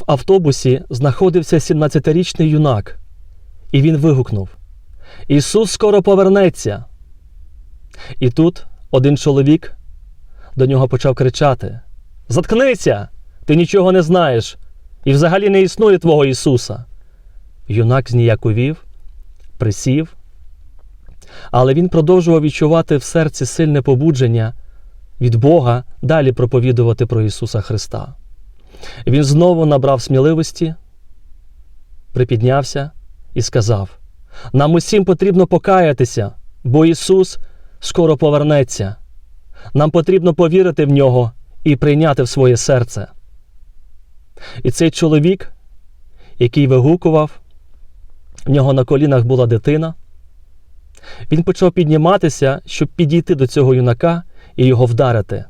В автобусі знаходився 17-річний юнак, і він вигукнув: Ісус скоро повернеться. І тут один чоловік до нього почав кричати: Заткнися! Ти нічого не знаєш, і взагалі не існує твого Ісуса. Юнак зніяковів, присів, але він продовжував відчувати в серці сильне побудження від Бога далі проповідувати про Ісуса Христа. Він знову набрав сміливості, припіднявся і сказав: Нам усім потрібно покаятися, бо Ісус скоро повернеться. Нам потрібно повірити в нього і прийняти в своє серце. І цей чоловік, який вигукував, в нього на колінах була дитина. Він почав підніматися, щоб підійти до цього юнака і його вдарити.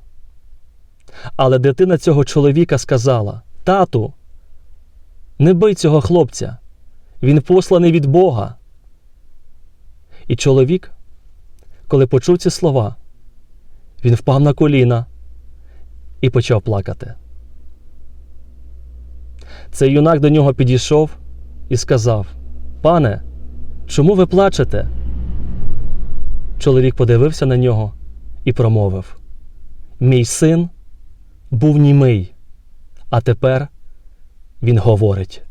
Але дитина цього чоловіка сказала: Тату, не бий цього хлопця, він посланий від Бога. І чоловік, коли почув ці слова, він впав на коліна і почав плакати. Цей юнак до нього підійшов і сказав: Пане, чому ви плачете? Чоловік подивився на нього і промовив: Мій син був німий, а тепер він говорить.